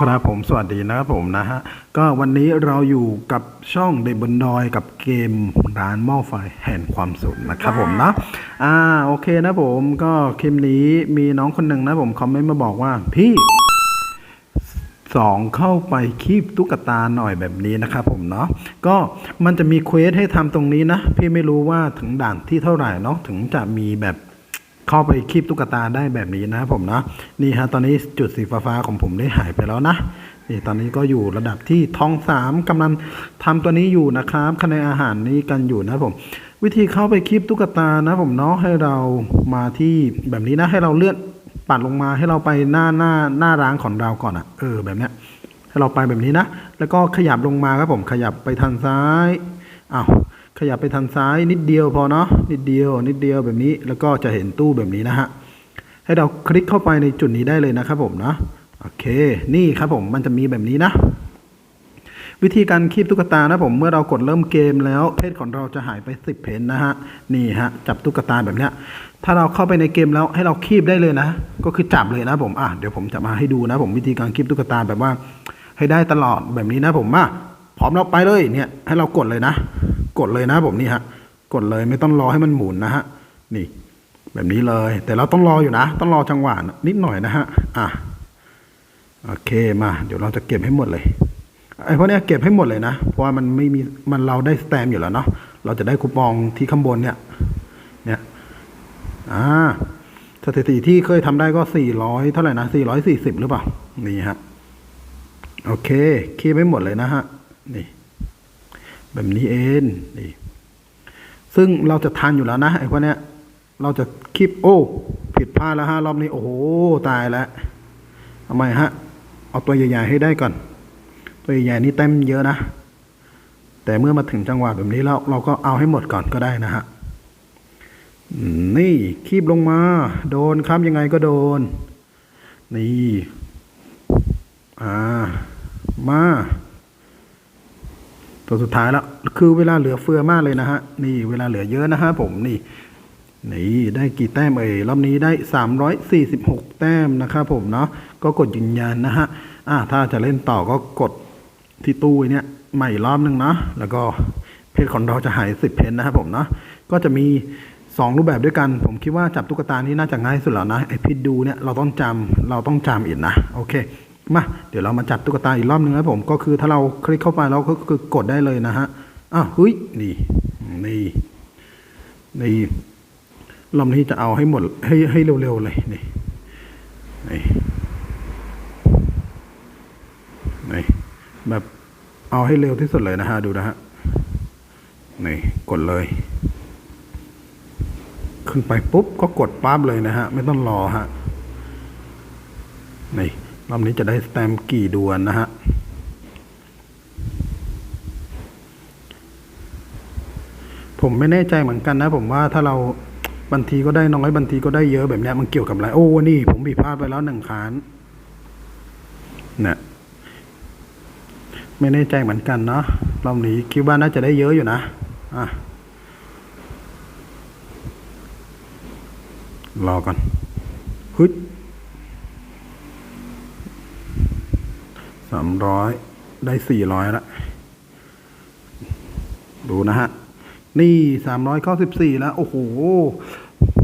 ครับผมสวัสดีนะครับผมนะฮะ ก็วันนี้เราอยู่กับช่องเดบนดอยกับเกมร้านหม้อไฟแห่งความสุขนะครับผมนะอ่าโอเคนะผมก็คลิปนี้มีน้องคนหนึ่งนะผมคอมเมนต์มาบอกว่าพี่สองเข้าไปคีบตุ๊กตาหน่อยแบบนี้นะครับผมเนาะก็มันจะมีเควสให้ทำตรงนี้นะ พี่ไม่รู้ว่าถึงด่านที่เท่าไหร่เนาะถึงจะมีแบบ เข้าไปคีบตุ๊กตาได้แบบนี้นะครับผมนะนี่ฮะตอนนี้จุดสีฟ้าๆของผมได้หายไปแล้วนะนี่ตอนนี้ก็อยู่ระดับที่ทองสามกำลังทำตัวนี้อยู่นะครับคะแนนอาหารนี้กันอยู่นะผม วิธีเข้าไปคีบตุ๊กตานะผมเนาะให้เรามาที่แบบนี้นะให้เราเลื่อนปัดลงมาให้เราไปหน้าหน้าหน้าร้านของเราก่อนอะ่ะ เออแบบเนี้ยให้เราไปแบบนี้นะ แล้วก็ขยับลงมาครับผมขยับไปทางซ้ายอ้าว ขยับไปทางซ้ายนิดเดียวพอเนาะนิดเดียว นิดเดียวแบบนี้แล้วก็จะเห็นตู้แบบนี้นะฮะให้เราคลิกเข้าไปในจุดนี้ได้เลยนะครับผมนะโอเค นี่ครับผมมันจะมีแบบนี้นะ วิธีการคีบตุ๊กตานะผมเมื่อเรากดเริ่มเกมแล้ว เพศของเราจะหายไปสิบเพนนะฮะนี่ฮะจับตุ๊กตาแบบเนี้ยถ้าเราเข้าไปในเกมแล้วให้เราคีบได้เลยนะ ก็คือจับเลยนะผมอะเดี๋ยวผมจะมาให้ดูนะผมวิธีการคีบตุ๊กตาแบบว่า ให้ได้ตลอดแบบนี้นะผมอะพร้อมเราไปเลยเนี่ยให้เรากดเลยนะ กดเลยนะผมนี่ฮะ กดเลยไม่ต้องรอให้มันหมุนนะฮะ นี่ แบบนี้เลย แต่เราต้องรออยู่นะ ต้องรอจังหวะนิดหน่อยนะฮะ อะ โอเคมา เดี๋ยวเราจะเก็บให้หมดเลย ไอ้พวกเนี้ยเก็บให้หมดเลยนะ เพราะว่ามันไม่มี มันเราได้สแตมอยู่แล้วเนาะ เราจะได้คูปองที่ข้างบนเนี่ย เนี่ย อ่า สถิติที่เคยทำได้ก็สี่ร้อยเท่าไหร่นะสี่ร้อยสี่สิบหรือเปล่า นี่ฮะ โอเคคีบไม่หมดเลยนะฮะ นี่ แบบนี้เองนี่ซึ่งเราจะทันอยู่แล้วนะไอ้พวกเนี้ย เราจะคีบโอ้ ผิดพลาดแล้วฮะรอบนี้ โอ้โห ตายแล้วทำไมฮะ เอาตัวใหญ่ๆให้ได้ก่อน ตัวใหญ่ๆนี่เต็มเยอะนะ แต่เมื่อมาถึงจังหวะแบบนี้แล้วเราก็เอาให้หมดก่อนก็ได้นะฮะนี่คีบลงมา โดนครับยังไงก็โดน นี่ อ่า มา ตัวสุดท้ายแล้วคือเวลาเหลือเฟือมากเลยนะฮะนี่เวลาเหลือเยอะนะฮะผมนี่นี่ได้กี่แต้มเอ่ยรอบนี้ได้ 346 แต้มนะครับผมเนาะก็กดยืนยันนะฮะอ่าถ้าจะเล่นต่อก็กดที่ตู้เนี้ยใหม่รอบนึงนะแล้วก็เพจของเราจะหาย 10 เพนนะครับผมเนาะก็จะมี 2 รูปแบบด้วยกัน ผมคิดว่าจับตุ๊กตานี้น่าจะง่ายสุดแล้วนะไอพิดดูเนี่ยเราต้องจำเราต้องจำอีกนะโอเค มาเดี๋ยวเรามาจับตุ๊กตาอีกรอบนึงนะผมก็คือถ้าเราคลิกเข้าไปเราก็คือกดได้เลยนะฮะอ้าวเฮ้ยนี่นี่นี่รอบนี้จะเอาให้หมดให้ให้เร็วๆเลยนี่นี่นี่แบบเอาให้เร็วที่สุดเลยนะฮะดูนะฮะนี่กดเลย ขึ้นไปปุ๊บก็กดปั๊บเลยนะฮะ ไม่ต้องรอฮะนี่ รอบนี้จะได้สแตมกี่ดวนนะฮะ ผมไม่แน่ใจเหมือนกันนะ ผมว่าถ้าเราบางทีก็ได้น้อยบางทีก็ได้เยอะแบบนี้มันเกี่ยวกับอะไร โอ้ นี่ ผมผิดพลาดไปแล้วหนึ่งครั้งเนี่ยไม่แน่ใจเหมือนกันเนาะรอบนี้คิดว่าน่าจะได้เยอะอยู่นะอะรอก่อนฮึด สามร้อยได้สี่ร้อยละ ดูนะฮะ นี่สามร้อยเก้าสิบสี่แล้ว โอ้โห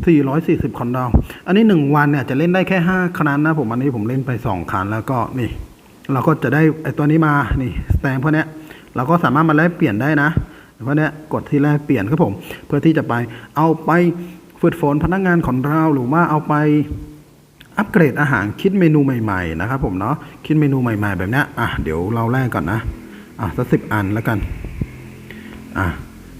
สี่ร้อยสี่สิบคอนดาว อันนี้หนึ่งวันเนี่ยจะเล่นได้แค่ห้าครั้งนะ ผมอันนี้ผมเล่นไปสองครั้งแล้วก็นี่ เราก็จะได้ไอตัวนี้มา นี่สแตมพวกเนี้ย เราก็สามารถมาแลกเปลี่ยนได้นะเพราะเนี้ยกดที่แลกเปลี่ยนครับผม เพื่อที่จะไปเอาไปฝึกฝนพนักงานของเราหรือว่าเอาไป อัปเกรดอาหารคิดเมนูใหม่ๆนะครับผมเนาะคิดเมนูใหม่ ๆ แบบเนี้ยอะเดี๋ยวเราแรกก่อนนะอะสักสิบอันแล้วกันอะ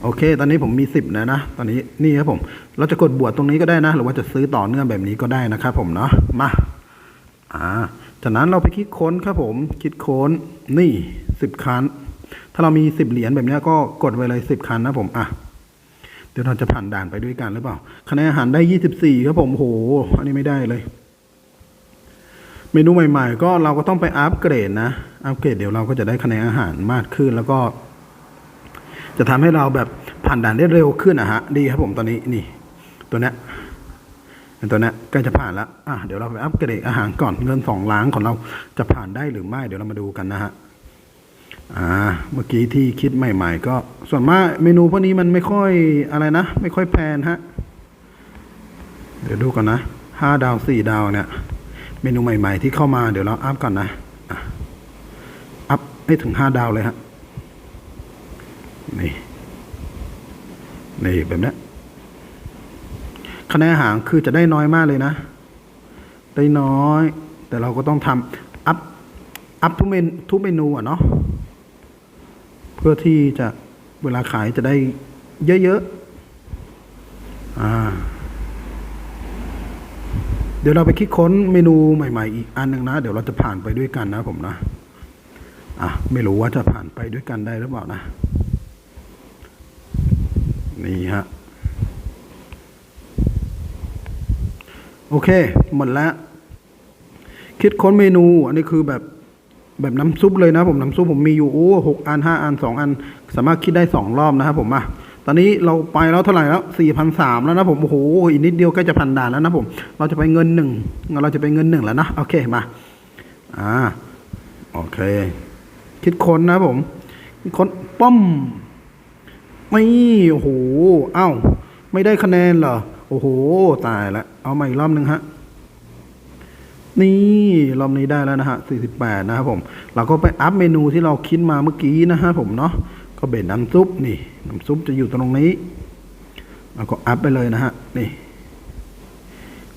โอเค ตอนนี้ผมมีสิบนะนะ ตอนนี้นี่ครับผม เราจะกดบวชตรงนี้ก็ได้นะ หรือว่าจะซื้อต่อเนื่องแบบนี้ก็ได้นะครับผมเนาะ มา อ่า จากนั้นเราไปคิดค้นครับผม คิดค้น นี่สิบคันถ้าเรามีสิบเหรียญแบบนี้ก็กดไว้เลยสิบคันนะผม อะ เดี๋ยวเราจะผ่านด่านไปด้วยกันหรือเปล่า คะแนนอาหารได้ยี่สิบสี่ครับผมโห อันนี้ไม่ได้เลย เมนูใหม่ๆ ก็เราก็ต้องไปอัปเกรดนะ อัปเกรดเดี๋ยวเราก็จะได้คะแนนอาหารมากขึ้น แล้วก็ จะทำให้เราแบบผ่านด่านได้เร็วขึ้นอะฮะ ดีครับผมตอนนี้นี่ ตัวเนี้ยอันตัวเนี้ยใกล้จะผ่านแล้วอะเดี๋ยวเราไปอัปเกรดอาหารก่อนเงินสองล้านของเราจะผ่านได้หรือไม่ เดี๋ยวเรามาดูกันนะฮะอ่าเมื่อกี้ที่คิดใหม่ ๆ ก็ส่วนมากเมนูพวกนี้มันไม่ค่อยอะไรนะ ไม่ค่อยแพนฮะเดี๋ยวดูก่อนนะห้าดาวสี่ดาวเนี่ย เมนูใหม่ ๆ ที่เข้ามาเดี๋ยวเราอัพก่อนนะอัพให้ถึงห้าดาวเลยฮะนี่นี่แบบนี้คะแนนหางคือจะได้น้อยมากเลยนะ ได้น้อย แต่เราก็ต้องทำอัพอัพทุกเมนทุกเมนูอะเนาะเพื่อที่จะเวลาขายจะได้เยอะๆอ่า เดี๋ยวเราไปคิดค้นเมนูใหม่ ๆ อีกอันหนึ่งนะ เดี๋ยวเราจะผ่านไปด้วยกันนะผมนะอะไม่รู้ว่าจะผ่านไปด้วยกันได้หรือเปล่านะ นี่ฮะ โอเค หมดแล้ว คิดค้นเมนู อันนี้คือแบบแบบน้ำซุปเลยนะผมน้ำซุปผมมีอยู่โอ้หกอันห้าอันสองอัน สามารถคิดได้สองรอบนะครับผมมา ตอนนี้เราไปแล้วเท่าไหร่แล้วสี่พันสามแล้วนะผม โอ้โห อีกนิดเดียวใกล้จะพันด่านแล้วนะผม เราจะไปเงินหนึ่ง เราจะไปเงินหนึ่งแล้วนะ โอเค มา อ่า โอเค คิดค้นนะผมคิดค้นป้อม ไม่โอ้โห เอ้า ไม่ได้คะแนนเหรอ โอ้โห ตายล้วเอาใหม่อีกรอบหนึ่งฮะนี่รอบนี้ได้แล้วนะฮะ 48 นะครับผม เราก็ไปอัพเมนูที่เราคิดมาเมื่อกี้นะฮะผมเนาะ ก็เป็นน้ำซุปนี่ น้ำซุปจะอยู่ตรงนี้เราก็อัพไปเลยนะฮะ นี่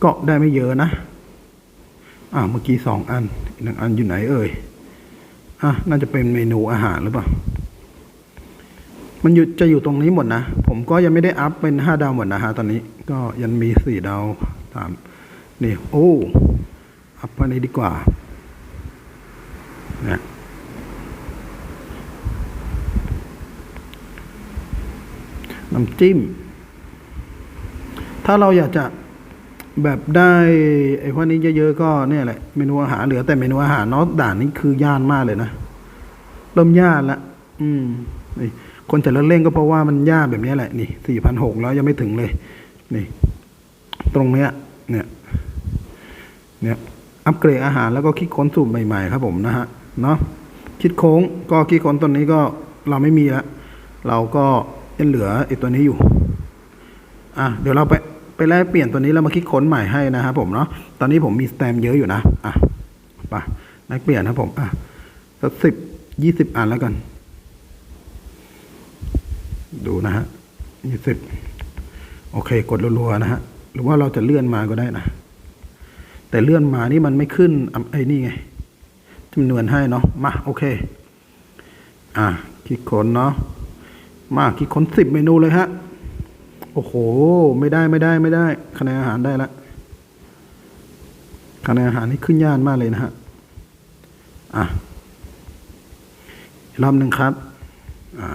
ก็ได้ไม่เยอะนะ อ่าเมื่อกี้สองอันอีกหนึ่งอันอยู่ไหนเอ่ย อะ น่าจะเป็นเมนูอาหารหรือเปล่า มันอยู่จะอยู่ตรงนี้หมดนะ ผมก็ยังไม่ได้อัพเป็นห้าดาวหมดนะฮะตอนนี้ ก็ยังมีสี่ดาวสามนี่ โอ้ อัพอันนี้ดีกว่านี่ น้ำจิ้ม ถ้าเราอยากจะแบบได้ไอ้พวกนี้เยอะๆก็เนี่ยแหละเมนูอาหารเหลือแต่เมนูอาหารเนาะด่านนี้คือย่านมากเลยนะเริ่มยากละอืมนี่คนจะเลิกเล่นก็เพราะว่ามันยากแบบนี้แหละนี่สี่พันหกแล้วยังไม่ถึงเลย นี่ ตรงเนี้ย เนี่ย เนี่ยอัปเกรดอาหารแล้วก็คิดค้นสูตรใหม่ๆครับผมนะฮะเนาะคิดโค้งก็คิดค้นตัวนี้ก็เราไม่มีแล้วเราก็ ยังเหลือไอ้ตัวนี้อยู่ อะเดี๋ยวเราไปไปแลกเปลี่ยนตัวนี้แล้วมาคิดค้นใหม่ให้นะครับผมเนาะ ตอนนี้ผมมีสแตมเยอะอยู่นะ อะไปแลกเปลี่ยนนะผม อะสักสิบยี่สิบอันแล้วกัน ดูนะฮะยี่สิบโอเค กดรัวๆนะฮะ หรือว่าเราจะเลื่อนมาก็ได้นะ แต่เลื่อนมานี่มันไม่ขึ้นไอ้นี่ไงจำนวนให้เนาะ มา โอเค อะคลิกค้นเนาะ มาคลิกค้นสิบเมนูเลยฮะ โอ้โห ไม่ได้ไม่ได้ไม่ได้ คะแนนอาหารได้ละคะแนนอาหารนี่ขึ้นยานมากเลยนะฮะ อะรอบหนึ่งครับ อ่า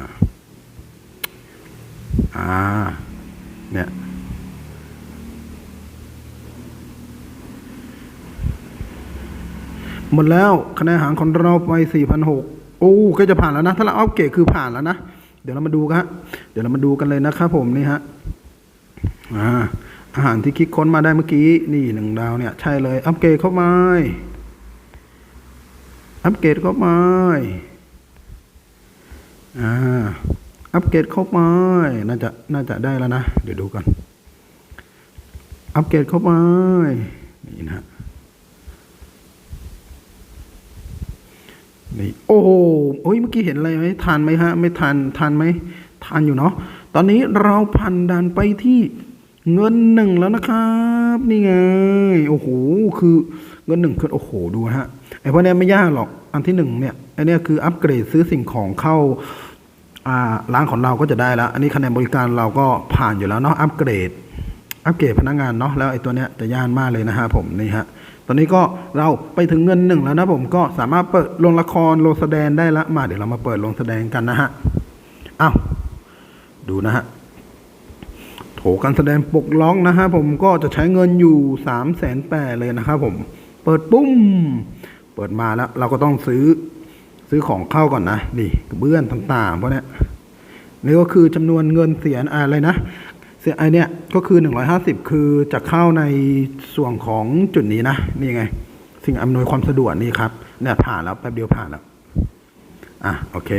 อ่า เนี่ย หมดแล้วคะแนนอาหารของเราไปสี่พันหกโอ้ก็จะผ่านแล้วนะ ถ้าเราอัปเกรดคือผ่านแล้วนะ เดี๋ยวเรามาดูกันเดี๋ยวเรามาดูกันเลยนะครับผมนี่ฮะอ่าอาหารที่คิดค้นมาได้เมื่อกี้นี่หนึ่งดาวเนี่ยใช่เลยอัปเกรดเข้ามาอัปเกรดเข้ามาอ่าอัปเกรดเข้ามาน่าจะน่าจะได้แล้วนะ เดี๋ยวดูกันอัปเกรดเข้ามานี่นะฮะ นี่โอ้โหโอ้ยเมื่อกี้เห็นอะไรไหมทานไหมฮะ ไม่ทานทานไหมทานอยู่เนาะตอนนี้เราพันดันไปที่เงินหนึ่งแล้วนะครับ นี่ไงโอ้โหคือเงินหนึ่งคือโอ้โหดูฮะไอ้พวกเนี้ยไม่ยากหรอกอันที่หนึ่งเนี่ยไอ้เนี้ยคืออัปเกรดซื้อสิ่งของเข้าอ่าร้านของเราก็จะได้แล้ว อันนี้คะแนนบริการเราก็ผ่านอยู่แล้วเนาะอัปเกรดอัปเกรดพนักงานเนาะแล้วไอ้ตัวเนี้ยจะย่านมากเลยนะฮะผมนี่ฮะ อนนี้ก็เราไปถึงเงินหนึ่งแล้วนะผมก็สามารถเปิดลงละครลงแสดงได้ละมาเดี๋ยวเรามาเปิดลงแสดงกันนะฮะอ้าวดูนะฮะโถการแสดงปกล็อกนะฮะผมก็จะใช้เงินอยู่สามแสนแปดเลยนะครับผม เปิดปุ้ม เปิดมาแล้ว เราก็ต้องซื้อซื้อของเข้าก่อนนะนี่เบื้องต่างๆพวกเนี้ยนี่ก็คือจำนวนเงินเสียอะไรนะ เสียไอเนี่ยก็คือ 150 คือจะเข้าในส่วนของจุดนี้นะ นี่ไง สิ่งอำนวยความสะดวกนี่ครับเนี่ยผ่านแล้วแป๊บเดียวผ่านแล้ว อะโอเค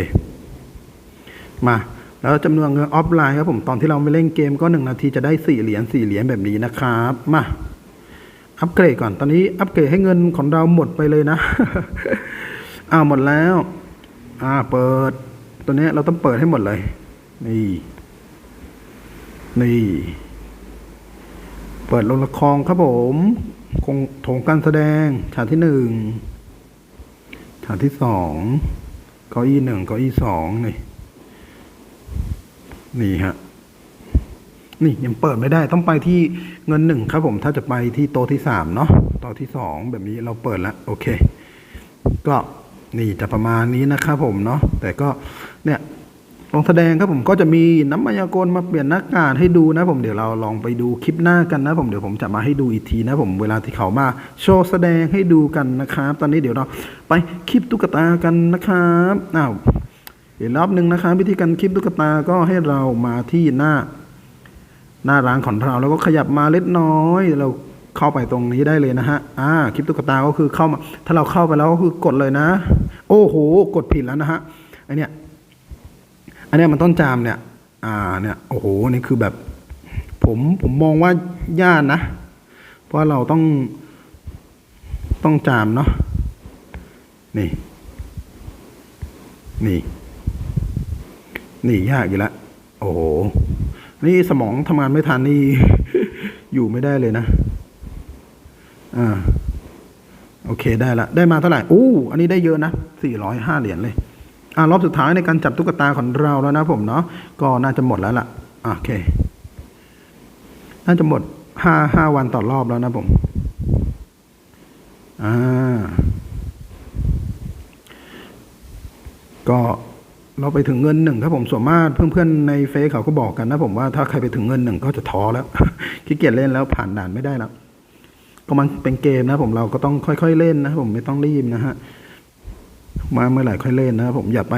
มาแล้วจำนวนเงินออฟไลน์ครับผมตอนที่เราไม่เล่นเกมก็หนึ่งนาทีจะได้สี่เหรียญสี่เหรียญแบบนี้นะครับมาอัปเกรดก่อนตอนนี้อัปเกรดให้เงินของเราหมดไปเลยนะอ้าวหมดแล้ว อ่าเปิด ตัวนี้เราต้องเปิดให้หมดเลย นี่ นี่ เปิดโรงละครครับผมคงโถงการแสดง ฉากที่หนึ่งฉากที่สองเก้าอี้หนึ่งเก้าอี้สองนี่ นี่ฮะ นี่ยังเปิดไม่ได้ต้องไปที่เงินหนึ่งครับผม ถ้าจะไปที่โต๊ะที่สามเนาะโต๊ะที่สองแบบนี้เราเปิดแล้วโอเค ก็นี่จะประมาณนี้นะครับผมเนาะแต่ก็เนี่ย ลงแสดงครับผมก็จะมีน้ำมายากลมาเปลี่ยนหน้ากากให้ดูนะผมเดี๋ยวเราลองไปดูคลิปหน้ากันนะผมเดี๋ยวผมจะมาให้ดูอีกทีนะผมเวลาที่เขามาโชว์แสดงให้ดูกันนะครับ ตอนนี้เดี๋ยวเราไปคลิปตุ๊กตากันนะครับอ้าวอีกรอบหนึ่งนะครับวิธีการคลิปตุ๊กตาก็ให้เรามาที่หน้า หน้าร้านของเราแล้วก็ขยับมาเล็กน้อยเราเข้าไปตรงนี้ได้เลยนะฮะ อ่า คลิปตุ๊กตาก็คือเข้ามา ถ้าเราเข้าไปแล้วก็คือกดเลยนะ โอ้โห กดผิดแล้วนะฮะไอเนี้ย อันนี้มันต้นจามเนี่ย อ่าเนี่ยโอ้โหนี่คือแบบ ผมผมมองว่ายากนะ เพราะเราต้องต้องจามเนาะนี่ นี่ นี่ยากอยู่แล้วโอ้โห นี่สมองทำงานไม่ทันนี่ อยู่ไม่ได้เลยนะ อ่า โอเคได้ละ ได้มาเท่าไหร่ อู้ อันนี้ได้เยอะนะสี่ร้อยห้าเหรียญเลย อ่ารอบสุดท้ายในการจับตุ๊กตาของเราแล้วนะผมเนาะก็น่าจะหมดแล้วล่ะโอเค น่าจะหมดห้าห้าวันต่อรอบแล้วนะผมอ่าก็เราไปถึงเงินหนึ่งครับผมส่วนมากเพื่อนๆในเฟซเขาก็บอกกันนะผมว่าถ้าใครไปถึงเงินหนึ่งก็จะท้อแล้วขี้เกียจเล่นแล้วผ่านด่านไม่ได้แล้วก็มันเป็นเกมนะผมเราก็ต้องค่อยๆเล่นนะผมไม่ต้องรีบนะฮะ มาเมื่อไหร่ค่อยเล่นนะครับผมอย่าไป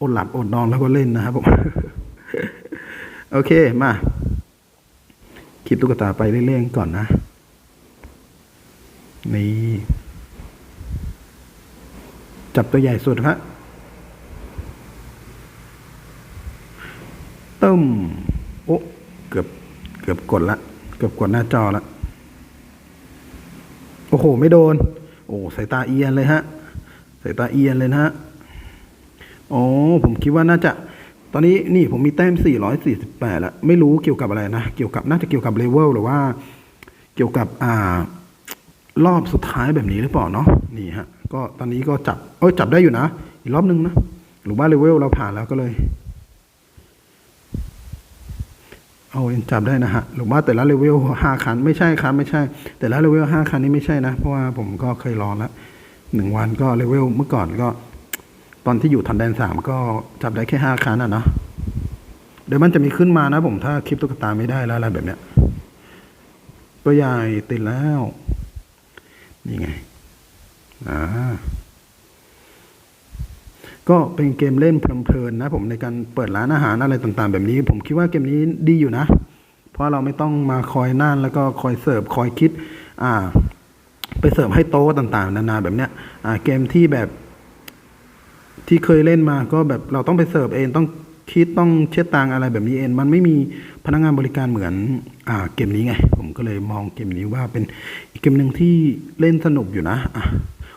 อดหลับอดนอนแล้วก็เล่นนะครับผมโอเคมาคลิปตุ๊กตาไปเรื่อยๆก่อนนะนี่จับตัวใหญ่สุดครับตึ้มโอ้เกือบเกือบกดละ เกือบกดหน้าจอละ โอ้โห ไม่โดน โอ้สายตาเอียนเลยฮะ สายตาเอียนเลยนะฮะอ๋อผมคิดว่าน่าจะ ตอนนี้นี่ผมมีแต้ม 448 แล้ว ไม่รู้เกี่ยวกับอะไรนะ เกี่ยวกับน่าจะเกี่ยวกับเลเวลหรือว่า เกี่ยวกับอ่ารอบสุดท้ายแบบนี้หรือเปล่าเนาะนี่ฮะ ก็ตอนนี้ก็จับเอ้ยจับได้อยู่นะ อีกรอบนึงนะ หรือว่าเลเวลเราผ่านแล้วก็เลย เอายังจับได้นะฮะ หรือว่าแต่ละเลเวลห้าคัน ไม่ใช่ครับ ไม่ใช่ แต่ละเลเวลห้าคันนี้ไม่ใช่นะ เพราะว่าผมก็เคยลองแล้ว หนึ่งวันก็เลเวลเมื่อก่อนก็ ตอนที่อยู่ทันแดนสามก็จับได้แค่ห้าครั้งอะเนาะเดี๋ยวมันจะมีขึ้นมานะผมถ้าคลิปตุ๊กตาไม่ได้แล้วอะไรแบบเนี้ย ตัวใหญ่ติดแล้ว นี่ไงอ่าก็เป็นเกมเล่นเพลินๆนะผมในการเปิดร้านอาหารอะไรต่างๆ แบบนี้ ผมคิดว่าเกมนี้ดีอยู่นะ เพราะเราไม่ต้องมาคอยนั่นแล้วก็คอยเสิร์ฟคอยคิด อ่า ไปเสิร์ฟให้โต๊ะต่าง ๆ นานาแบบเนี้ยเกมที่แบบ ที่เคยเล่นมาก็แบบเราต้องไปเสิร์ฟเองต้องคิดต้องเช็ดตังอะไรแบบนี้เอง มันไม่มีพนักงานบริการเหมือนอ่าเกมนี้ไง ผมก็เลยมองเกมนี้ว่าเป็นอีกเกมหนึ่งที่เล่นสนุกอยู่นะอะ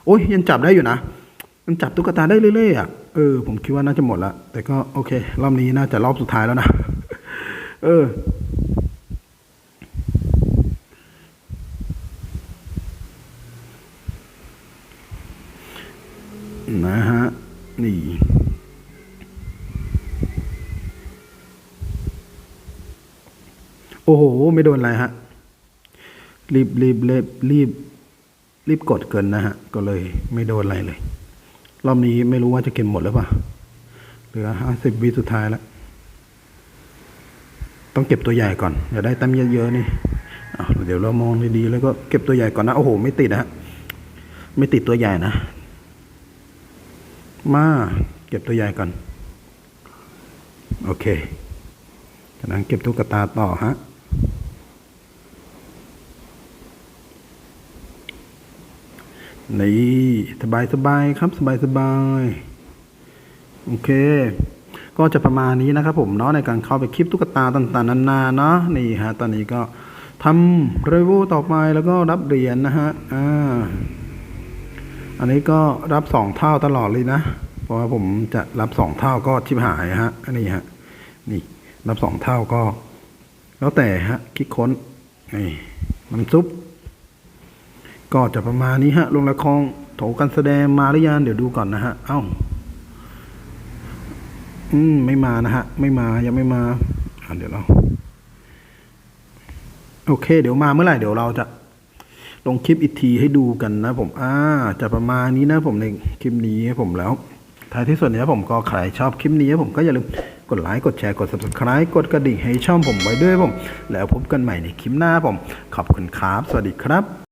โอ้ยยังจับได้อยู่นะมันจับตุ๊กตาได้เรื่อยๆอะเออผมคิดว่าน่าจะหมดละแต่ก็โอเค รอบนี้น่าจะรอบสุดท้ายแล้วนะ เออ ไม่โดนอะไรฮะ รีบรีบรีบรีบ รีบกดเกินนะฮะ ก็เลยไม่โดนอะไรเลย รอบนี้ไม่รู้ว่าจะเก็บหมดหรือเปล่า เหลือห้าสิบวิสุดท้ายแล้ว ต้องเก็บตัวใหญ่ก่อนอย่าได้แต้มเยอะๆนี่เดี๋ยวเรามองดีๆแล้วก็เก็บตัวใหญ่ก่อนนะ โอ้โห ไม่ติดนะฮะ ไม่ติดตัวใหญ่นะ มาเก็บตัวใหญ่ก่อน โอเคกำลังเก็บตุ๊กตาต่อฮะ นี่สบายสบายครับสบายสบายโอเค ก็จะประมาณนี้นะครับ ผมเนาะในการเข้าไปคลิปตุ๊กตาต่างๆนานาเนาะนี่ฮะตอนนี้ก็ทำเรวิวต่อไปแล้วก็รับเหรียญนะฮะอ่าอันนี้ก็รับสองเท่าตลอดเลยนะ เพราะว่าผมจะรับสองเท่าก็ชิบหายฮะอันนี้ฮะนี่รับสองเท่าก็ แล้วแต่ฮะคิดค้นนี่มันซุป ก็จะประมาณนี้ฮะลงละครโถกันแสดงมาหรือยังเดี๋ยวดูก่อนนะฮะ เอ้า อืม ไม่มานะฮะ ไม่มายังไม่มาอ่าเดี๋ยวเราโอเค เดี๋ยวมาเมื่อไหร่เดี๋ยวเราจะลงคลิปอีกทีให้ดูกันนะผม อ่า จะประมาณนี้นะผมในคลิปนี้ผมแล้ว ท้ายที่สุดเนี้ผมก็ใครชอบคลิปนี้ผมก็อย่าลืมกดไลค์ กดแชร์ กด subscribe กดกระดิ่งให้ช่องผมไว้ด้วยผม แล้วพบกันใหม่ในคลิปหน้าผม ขอบคุณครับ สวัสดีครับ